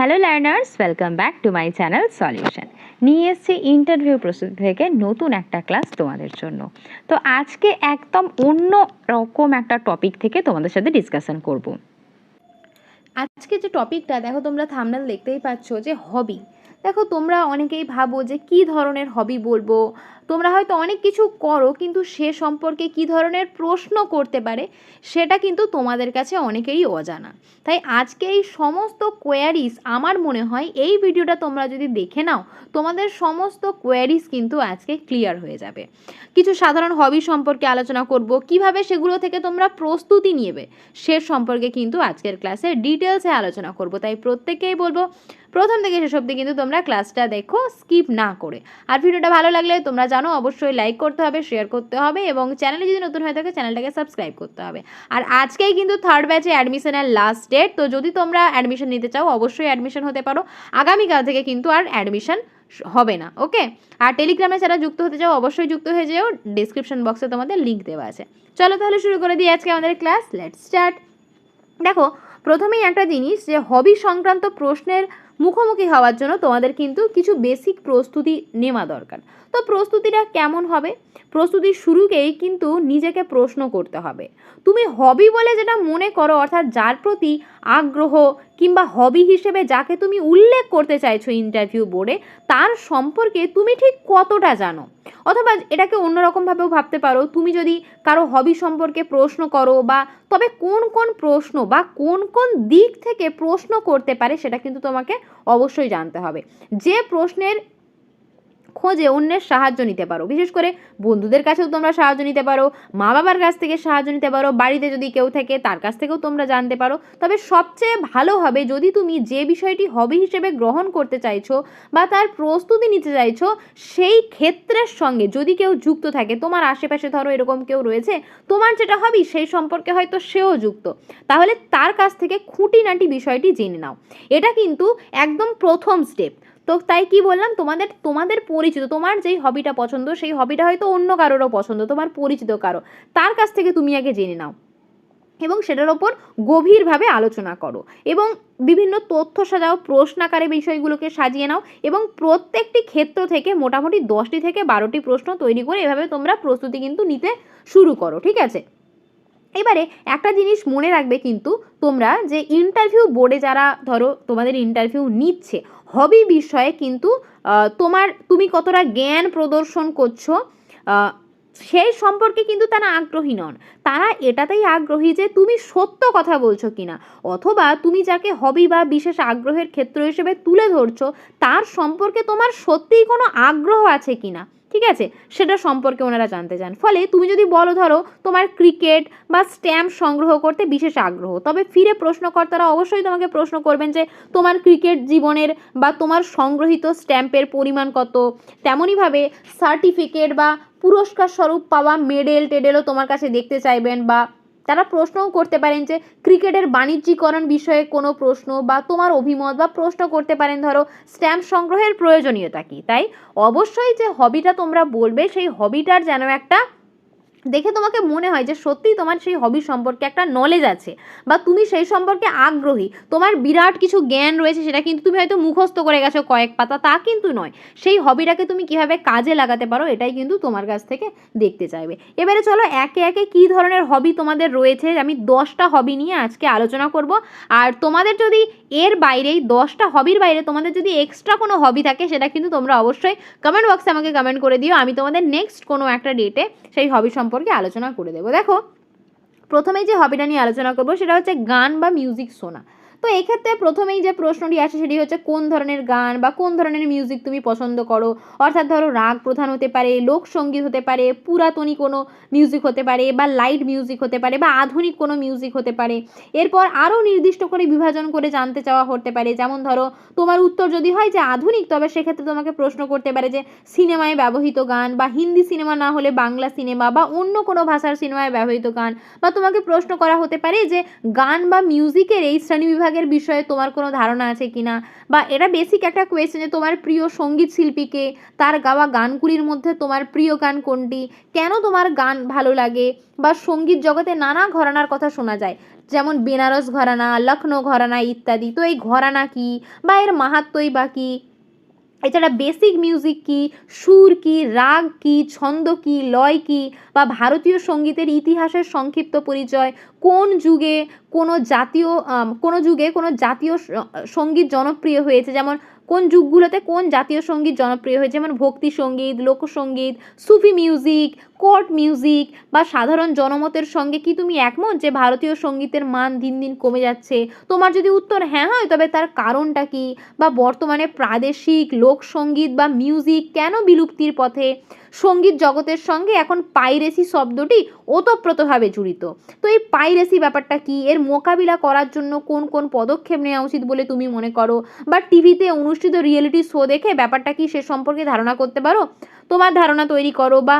Hello learners welcome back to my channel solution নিয়ে এসেছি interview প্রস্তুতি থেকে নতুন একটা ক্লাস তোমাদের জন্য। তো আজকে একদম অন্য রকম একটা টপিক থেকে তোমাদের সাথে ডিসকাশন করব। আজকে যে টপিকটা দেখো তোমরা থামনাল দেখতেই পাচ্ছ যে হবি দেখো তোমরা অনেকেই ভাবো যে কি ধরনের হবি বলব তোমরা হয়তো অনেক কিছু করো, কিন্তু সে সম্পর্কে কি ধরনের প্রশ্ন করতে পারে, সেটা কিন্তু তোমাদের কাছে অনেকেরই অজানা। তাই আজকে এই সমস্ত কোয়ারিজ আমার মনে হয় এই ভিডিওটা তোমরা যদি দেখে নাও, তোমাদের সমস্ত কোয়ারিজ কিন্তু আজকে ক্লিয়ার হয়ে যাবে। কিছু সাধারণ হবি সম্পর্কে আলোচনা করব, কীভাবে সেগুলো থেকে তোমরা প্রস্তুতি নিবে, সে সম্পর্কে কিন্তু আজকের ক্লাসে ডিটেলসে আলোচনা করব। তাই প্রত্যেককেই বলব, প্রথম থেকে শেষ অবধি কিন্তু তোমরা ক্লাসটা দেখো স্কিপ না করে। আর ভিডিওটা ভালো লাগলে তোমরা জানো, অবশ্যই লাইক করতে হবে শেয়ার করতে হবে এবং চ্যানেলে যদি নতুন হয়ে থাকে চ্যানেলটাকে সাবস্ক্রাইব করতে হবে। আর আজকেই কিন্তু থার্ড ব্যাচে অ্যাডমিশনের লাস্ট ডেট তো যদি তোমরা অ্যাডমিশন নিতে চাও, অবশ্যই অ্যাডমিশন হতে পারো। আগামীকাল থেকে কিন্তু আর অ্যাডমিশন হবে না ওকে আর টেলিগ্রামে যারা যুক্ত হতে চাও, অবশ্যই যুক্ত হয়ে যেও ডিসক্রিপশন বক্সে তোমাদের লিঙ্ক দেওয়া আছে। চলো তাহলে শুরু করে দিই আজকে আমাদের ক্লাস লেট স্টার্ট দেখো, প্রথমেই একটা জিনিস যে হবি সংক্রান্ত প্রশ্নের মুখোমুখি হওয়ার জন্য তোমাদের কিন্তু কিছু বেসিক প্রস্তুতি নেওয়া দরকার। তো প্রস্তুতিটা কেমন হবে? প্রস্তুতির শুরুকেই কিন্তু নিজেকে প্রশ্ন করতে হবে। তুমি হবি বলে যেটা মনে করো, অর্থাৎ যার প্রতি আগ্রহ কিংবা হবি হিসেবে যাকে তুমি উল্লেখ করতে চাইছো ইন্টারভিউ বোর্ডে তার সম্পর্কে তুমি ঠিক কতটা জানো? অথবা এটাকে অন্যরকমভাবেও ভাবতে পারো। তুমি যদি কারও হবি সম্পর্কে প্রশ্ন করো বা তবে কোন কোন প্রশ্ন বা কোন কোন দিক থেকে প্রশ্ন করতে পারে সেটা কিন্তু তোমাকে অবশ্যই জানতে হবে। যে প্রশ্নের খোঁজে অন্যের সাহায্য নিতে পারো। বিশেষ করে বন্ধুদের কাছেও তোমরা সাহায্য নিতে পারো মা বাবার কাছ থেকে সাহায্য নিতে পারো, বাড়িতে যদি কেউ থাকে তার কাছ থেকেও তোমরা জানতে পারো। তবে সবচেয়ে ভালো হবে যদি তুমি যে বিষয়টি হবি হিসেবে গ্রহণ করতে চাইছো বা তার প্রস্তুতি নিতে চাইছো, সেই ক্ষেত্রের সঙ্গে যদি কেউ যুক্ত থাকে, তোমার আশেপাশে ধরো এরকম কেউ রয়েছে, তোমার যেটা হবি সেই সম্পর্কে হয়তো সেও যুক্ত। তাহলে তার কাছ থেকে খুঁটিনাটি বিষয়টি জেনে নাও। এটা কিন্তু একদম প্রথম স্টেপ তো তাই কি বললাম? তোমাদের তোমাদের পরিচিত, তোমার যেই হবিটা পছন্দ, সেই হবিটা হয়তো অন্য কারোরও পছন্দ, তোমার পরিচিত কারও। তার কাছ থেকে তুমি আগে জেনে নাও এবং সেটার ওপর গভীরভাবে আলোচনা করো এবং বিভিন্ন তথ্য সাজাও, প্রশ্নাকারে বিষয়গুলোকে সাজিয়ে নাও এবং প্রত্যেকটি ক্ষেত্র থেকে মোটামুটি দশটি থেকে বারোটি প্রশ্ন তৈরি করে এভাবে তোমরা প্রস্তুতি কিন্তু নিতে শুরু করো, ঠিক আছে? এবারে একটা জিনিস মনে রাখবে কিন্তু তোমরা যে ইন্টারভিউ বোর্ডে যারা ধরো তোমাদের ইন্টারভিউ নিচ্ছে হবি বিষয়ে কিন্তু তোমার তুমি কতটা জ্ঞান প্রদর্শন করছ সেই সম্পর্কে কিন্তু তারা আগ্রহী নন। তারা এটাতেই আগ্রহী যে তুমি সত্য কথা বলছো কিনা, অথবা তুমি যাকে হবি বা বিশেষ আগ্রহের ক্ষেত্র হিসেবে তুলে ধরছো, তার সম্পর্কে তোমার সত্যিই কোনো আগ্রহ আছে কিনা। ঠিক আছে? সেটা সম্পর্কে ওনারা জানতে চান। ফলে তুমি যদি বলো, ধরো, তোমার ক্রিকেট বা স্ট্যাম্প সংগ্রহ করতে বিশেষ আগ্রহ, তবে ফিরে প্রশ্নকর্তারা অবশ্যই তোমাকে প্রশ্ন করবেন যে, তোমার ক্রিকেট জীবনের বা তোমার সংগ্রহিত স্ট্যাম্পের পরিমাণ কত? তেমনইভাবে সার্টিফিকেট বা পুরস্কার স্বরূপ পাওয়া মেডেল টেডেলও তোমার কাছে দেখতে চাইবেন বা তারা প্রশ্নও করতে পারেন যে ক্রিকেটের বাণিজ্যিকরণ বিষয়ে কোনো প্রশ্ন বা তোমার অভিমত বা প্রশ্ন করতে পারেন, ধরো, স্ট্যাম্প সংগ্রহের প্রয়োজনীয়তা কী? তাই অবশ্যই যে হবিটা তোমরা বলবে, সেই হবিটার যেন একটা দেখে তোমাকে মনে হয় যে সত্যিই তোমার সেই হবি সম্পর্কে একটা নলেজ আছে বা তুমি সেই সম্পর্কে আগ্রহী। তোমার বিরাট কিছু জ্ঞান রয়েছে সেটা কিন্তু তুমি হয়তো মুখস্থ করে গেছো কয়েক পাতা, তা কিন্তু নয়। সেই হবিটাকে তুমি কীভাবে কাজে লাগাতে পারো এটাই কিন্তু তোমার কাছ থেকে দেখতে চাইবে। এবারে চলো একে একে কী ধরনের হবি তোমাদের রয়েছে? আমি দশটা হবি নিয়ে আজকে আলোচনা করব। আর তোমাদের যদি এর বাইরেই দশটা হবির বাইরে তোমাদের যদি এক্সট্রা কোনো হবি থাকে সেটা কিন্তু তোমরা অবশ্যই কমেন্ট বক্সে আমাকে কমেন্ট করে দিও। আমি তোমাদের নেক্সট কোনো একটা ডেটে সেই হবি সম্পর্কে আলোচনা করে দেবো। দেখো, প্রথমেই যে হবিটা নিয়ে আলোচনা করব, সেটা হচ্ছে গান বা মিউজিক শোনা। তো এক্ষেত্রে প্রথমেই যে প্রশ্নটি আসে সেটি হচ্ছে, কোন ধরনের গান বা কোন ধরনের মিউজিক তুমি পছন্দ করো? অর্থাৎ ধরো রাগ প্রধান হতে পারে লোকসঙ্গীত হতে পারে, পুরাতনী কোনো মিউজিক হতে পারে বা লাইট মিউজিক হতে পারে বা আধুনিক কোনো মিউজিক হতে পারে। এরপর আরও নির্দিষ্ট করে বিভাজন করে জানতে চাওয়া হতে পারে। যেমন ধরো, তোমার উত্তর যদি হয় যে আধুনিক, তবে সেক্ষেত্রে তোমাকে প্রশ্ন করতে পারে যে, সিনেমায় ব্যবহৃত গান বা হিন্দি সিনেমা না হলে বাংলা সিনেমা বা অন্য কোনো ভাষার সিনেমায় ব্যবহৃত গান বা তোমাকে প্রশ্ন করা হতে পারে যে, গান বা মিউজিকের এই শ্রেণীবিভাগের বিষয়ে তোমার কোনো ধারণা আছে কিনা? বা এটা বেসিক একটা কোয়েশ্চেন যে তোমার প্রিয় সংগীত শিল্পীকে তার গাওয়া গানগুলির মধ্যে তোমার প্রিয় গান কোনটি? কেন তোমার গান ভালো লাগে? বা সংগীত জগতে নানা ঘরানার কথা শোনা যায়। যেমন বেনারস ঘরানা, লখনৌ ঘরানা ইত্যাদি। তো এই ঘরানা কি? বা এর মাহাত্মই বা কী? এছাড়া বেসিক মিউজিক কী, সুর কি, রাগ কী, ছন্দ কী, লয় কি, বা ভারতীয় সঙ্গীতের ইতিহাসের সংক্ষিপ্ত পরিচয়, কোন যুগে কোনো জাতীয় কোনো যুগে কোনো জাতীয় সংগীত জনপ্রিয় হয়েছে? যেমন কোন যুগগুলোতে কোন জাতীয় সংগীত জনপ্রিয় হয়েছে? যেমন ভক্তি সংগীত, লোকসঙ্গীত, সুফি মিউজিক কোর্ট মিউজিক বা সাধারণ জনমতের সঙ্গে কি তুমি একমত যে ভারতীয় সঙ্গীতের মান দিন দিন কমে যাচ্ছে? তোমার যদি উত্তর হ্যাঁ হয়, তবে তার কারণটা কি? বা বর্তমানে প্রাদেশিক লোকসঙ্গীত বা মিউজিক কেন বিলুপ্তির পথে সংগীত জগতের সঙ্গে এখন পাইরেসি শব্দটি ওতপ্রোতভাবে জড়িত। তো এই পাইরেসি ব্যাপারটা কি? এর মোকাবিলা করার জন্য কোন কোন পদক্ষেপ নেওয়া উচিত বলে তুমি মনে করো? বা টিভিতে অনুষ্ঠিত রিয়েলিটি শো দেখে ব্যাপারটা কি সে সম্পর্কে ধারণা করতে পারো? তোমার ধারণা তৈরি করো বা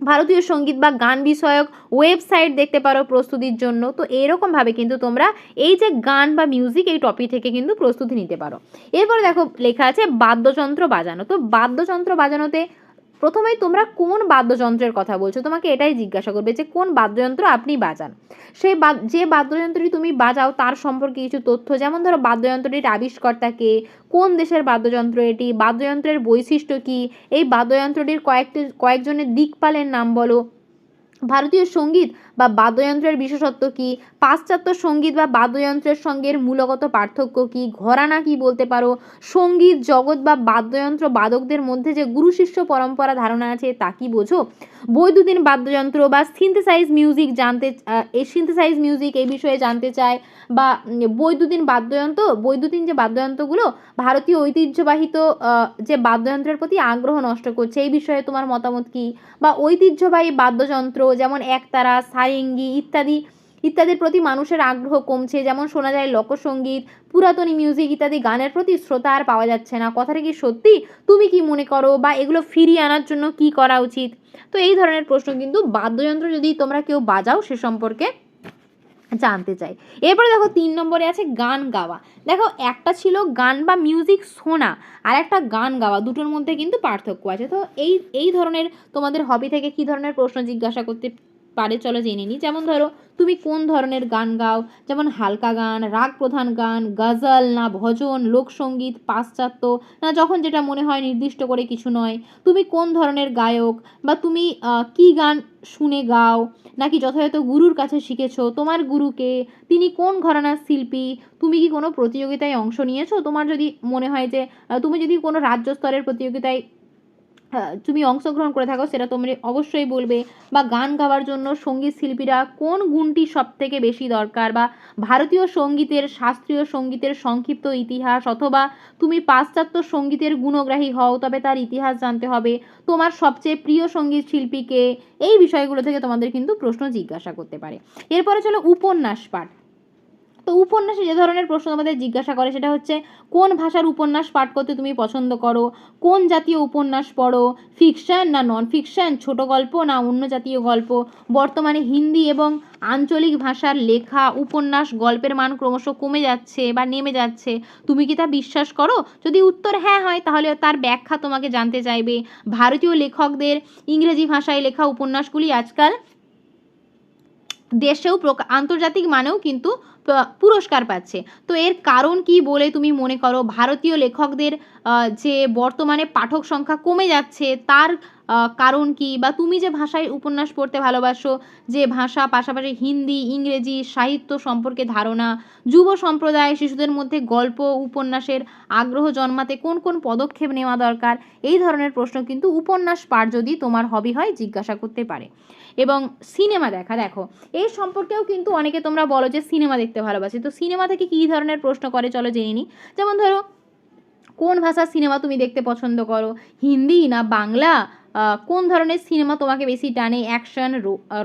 ভারতীয় সংগীত বা গান বিষয়ক ওয়েবসাইট দেখতে পারো প্রস্তুতির জন্য। তো এরকমভাবে কিন্তু তোমরা এই যে গান বা মিউজিক এই টপিক থেকে কিন্তু প্রস্তুতি নিতে পারো। এরপরে দেখো লেখা আছে বাদ্যযন্ত্র বাজানো। তো বাদ্যযন্ত্র বাজানোতে প্রথমেই তোমরা কোন বাদ্যযন্ত্রের কথা বলছো? তোমাকে এটাই জিজ্ঞাসা করবে যে কোন বাদ্যযন্ত্র আপনি বাজান? সেই যে বাদ্যযন্ত্রটি তুমি বাজাও তার সম্পর্কে কিছু তথ্য, যেমন ধরো বাদ্যযন্ত্রটির আবিষ্কর্তা কে, কোন দেশের বাদ্যযন্ত্র এটি, বাদ্যযন্ত্রের বৈশিষ্ট্য কী, এই বাদ্যযন্ত্রটির কয়েকটি, কয়েকজনের দিকপালের নাম বলো। ভারতীয় সংগীত বা বাদ্যযন্ত্রের বিশেষত্ব কী? পাশ্চাত্য সংগীত বা বাদ্যযন্ত্রের সঙ্গে মূলগত পার্থক্য কী? ঘরানা কী বলতে পারো? সংগীত, জগৎ বা বাদ্যযন্ত্র বাদকদের মধ্যে যে গুরু শিষ্য পরম্পরা ধারণা আছে তা কি বোঝো? বৈদ্যুতিন বাদ্যযন্ত্র বা সিনথেসাইজ মিউজিক জানতে এই সিনথেসাইজ মিউজিক এই বিষয়ে জানতে চায় বা বৈদ্যুতিন বাদ্যযন্ত্র, বৈদ্যুতিন যে বাদ্যযন্ত্রগুলো ভারতীয় ঐতিহ্যবাহিত যে বাদ্যযন্ত্রের প্রতি আগ্রহ নষ্ট করছে, এই বিষয়ে তোমার মতামত কী? বা ঐতিহ্যবাহী বাদ্যযন্ত্র যেমন একতারা, সারেঙ্গি ইত্যাদি, ইত্যাদির প্রতি মানুষের আগ্রহ কমছে। যেমন শোনা যায় লোকসঙ্গীত পুরাতনী মিউজিক ইত্যাদি গানের প্রতি শ্রোতা আর পাওয়া যাচ্ছে না। কথাটা কি সত্যি? তুমি কি মনে করো? বা এগুলো ফিরিয়ে আনার জন্য কি করা উচিত? তো এই ধরনের প্রশ্ন কিন্তু বাদ্যযন্ত্র যদি তোমরা কেউ বাজাও সে সম্পর্কে জানতে চাই। এরপরে দেখো তিন নম্বরে আছে গান গাওয়া। দেখো একটা ছিল গান বা মিউজিক শোনা, আর একটা গান গাওয়া, দুটোর মধ্যে কিন্তু পার্থক্য আছে। তো এই এই ধরনের তোমাদের হবি থেকে কি ধরনের প্রশ্ন জিজ্ঞাসা করতে পারে চলো জেনে নিই যেমন ধরো, তুমি কোন ধরনের গান গাও? যেমন হালকা গান রাগ প্রধান গান, গজল না ভজন, লোকসঙ্গীত, পাশ্চাত্য, না যখন যেটা মনে হয় নির্দিষ্ট করে কিছু নয়। তুমি কোন ধরনের গায়ক? বা তুমি কি গান শুনে গাও? নাকি যথাযথ গুরুর কাছে শিখেছো? তোমার গুরুকে? তিনি কোন ঘরানার শিল্পী? তুমি কি কোনো প্রতিযোগিতায় অংশ নিয়েছো? তোমার যদি মনে হয় যে তুমি যদি কোনো রাজ্য স্তরের প্রতিযোগিতায় তুমি অংশগ্রহণ করে থাকো, সেটা তোমরা অবশ্যই বলবে। বা গান গাওয়ার জন্য সংগীত শিল্পীরা কোন গুণটি সব থেকে বেশি দরকার? বা ভারতীয় সঙ্গীতের, শাস্ত্রীয় সঙ্গীতের সংক্ষিপ্ত ইতিহাস অথবা তুমি পাশ্চাত্য সঙ্গীতের গুণগ্রাহী হও, তবে তার ইতিহাস জানতে হবে। তোমার সবচেয়ে প্রিয় সংগীত শিল্পীকে এই বিষয়গুলো থেকে তোমাদের কিন্তু প্রশ্ন জিজ্ঞাসা করতে পারে। এরপরে চলো উপন্যাস পাঠ। তো উপন্যাসে যে ধরনের প্রশ্ন তোমাদের জিজ্ঞাসা করে সেটা হচ্ছে, কোন ভাষার উপন্যাস পাঠ করতে তুমি পছন্দ করো? কোন জাতীয় উপন্যাস পড়ো? ফিকশন না নন ফিকশন ছোট গল্প না অন্য জাতীয় গল্প? বর্তমানে হিন্দি এবং আঞ্চলিক ভাষার লেখা, উপন্যাস গল্পের মান ক্রমশ কমে যাচ্ছে বা নেমে যাচ্ছে। তুমি কি তা বিশ্বাস করো? যদি উত্তর হ্যাঁ হয়, তাহলে তার ব্যাখ্যা তোমাকে জানতে চাইবে। ভারতীয় লেখকদের ইংরেজি ভাষায় লেখা উপন্যাসগুলি আজকাল দেশেও আন্তর্জাতিক মানেও কিন্তু পুরস্কার পাচ্ছে। তো এর কারণ কি বলে তুমি মনে করো? ভারতীয় লেখকদের যে বর্তমানে পাঠক সংখ্যা কমে যাচ্ছে, তার কারণ কি? বা তুমি যে ভাষায় উপন্যাস পড়তে ভালোবাসো, যে ভাষা, পাশাপাশি হিন্দি, ইংরেজি, সাহিত্য সম্পর্কে ধারণা, যুব সম্প্রদায়, শিশুদের মধ্যে গল্প, উপন্যাসের আগ্রহ জন্মাতে কোন কোন পদক্ষেপ নেওয়া দরকার? এই ধরনের প্রশ্ন কিন্তু উপন্যাস পাঠ যদি তোমার হবি হয়, জিজ্ঞাসা করতে পারে। এবং সিনেমা দেখা, দেখো। এই সম্পর্কেও কিন্তু অনেকে তোমরা বলো যে সিনেমা দেখতে ভালোবাসি। তো সিনেমা থেকে কী ধরনের প্রশ্ন করে চলো জেনে নিই যেমন ধরো, কোন ভাষার সিনেমা তুমি দেখতে পছন্দ করো? হিন্দি না বাংলা? কোন ধরনের সিনেমা তোমাকে বেশি টানে? অ্যাকশন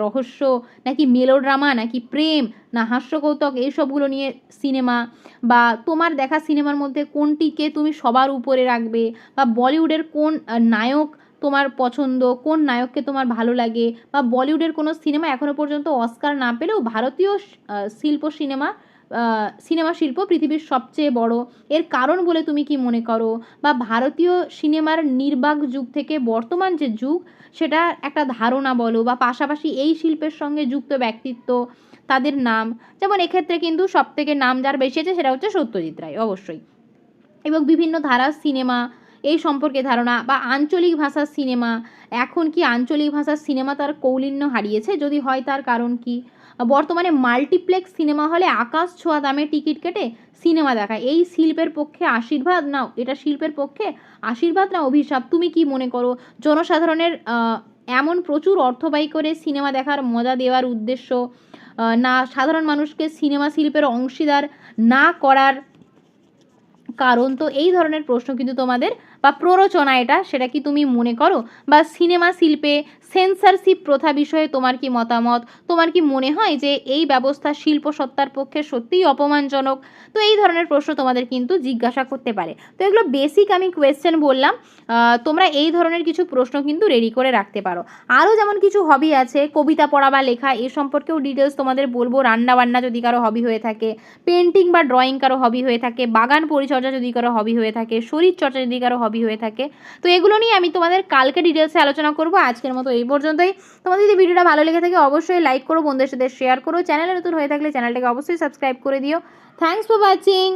রহস্য, নাকি মেলোড্রামা, নাকি প্রেম, না হাস্যকৌতুক? এইসবগুলো নিয়ে সিনেমা। বা তোমার দেখা সিনেমার মধ্যে কোনটিকে তুমি সবার উপরে রাখবে? বা বলিউডের কোন নায়ক তোমার পছন্দ, কোন নায়ককে তোমার ভালো লাগে বা বলিউডের কোনো সিনেমা এখনও পর্যন্ত অস্কার না পেলেও ভারতীয় শিল্প সিনেমা সিনেমা শিল্প পৃথিবীর সবচেয়ে বড়। এর কারণ বলে তুমি কি মনে করো? বা ভারতীয় সিনেমার নির্বাক যুগ থেকে বর্তমান যে যুগ, সেটা একটা ধারণা বলো বা পাশাপাশি এই শিল্পের সঙ্গে যুক্ত ব্যক্তিত্ব, তাদের নাম। যেমন এক্ষেত্রে কিন্তু সব থেকে নাম যার বেশি আছে সেটা হচ্ছে সত্যজিৎ রায়, অবশ্যই। এবং বিভিন্ন ধারার সিনেমা এই সম্পর্কে ধারণা বা আঞ্চলিক ভাষার সিনেমা, এখন কি আঞ্চলিক ভাষার সিনেমা তার কৌলিন্য হারিয়েছে? যদি হয় তার কারণ কি? বর্তমানে মাল্টিপ্লেক্স সিনেমা হলে আকাশ ছোঁয়া দামে টিকিট কেটে সিনেমা দেখা এই শিল্পের পক্ষে আশীর্বাদ না এটা শিল্পের পক্ষে আশীর্বাদ না অভিশাপ? তুমি কি মনে করো? জনসাধারণের এমন প্রচুর অর্থ ব্যয় করে সিনেমা দেখার মজা দেওয়ার উদ্দেশ্য না সাধারণ মানুষকে সিনেমা শিল্পের অংশীদার না করার কারণ তো এই ধরনের প্রশ্ন কিন্তু তোমাদের বা প্ররোচনা এটা, সেটা কি তুমি মনে করো? বা সিনেমা শিল্পে সেন্সরশিপ প্রথা বিষয়ে তোমার কি মতামত? তোমার কি মনে হয় যে এই ব্যবস্থা শিল্প সত্তার পক্ষে সত্যিই অপমানজনক? তো এই ধরনের প্রশ্ন তোমাদের কিন্তু জিজ্ঞাসা করতে পারে। তো এগুলো বেসিক আমি কোয়েশ্চেন বললাম। তোমরা এই ধরনের কিছু প্রশ্ন কিন্তু রেডি করে রাখতে পারো। আরও যেমন কিছু হবি আছে, কবিতা পড়া বা লেখা, এ সম্পর্কেও ডিটেলস তোমাদের বলব। রান্না বান্না যদি কারও হবি হয়ে থাকে পেন্টিং বা ড্রয়িং কারও হবি হয়ে থাকে, বাগান পরিচর্যা যদি কারও হবি হয়ে থাকে, শরীরচর্চা যদি কারও হবি হয়ে থাকে। তো এগুলো নিয়ে আমি তোমাদের কালকে ডিটেলসে আলোচনা করব। আজকের মতো এই পর্যন্তই। তোমাদের যদি ভিডিওটা ভালো লেগে থাকে অবশ্যই লাইক করো, বন্ধুদের সাথে শেয়ার করো। চ্যানেলে নতুন হয়ে থাকলে চ্যানেলটাকে অবশ্যই সাবস্ক্রাইব করে দিও। Thanks for watching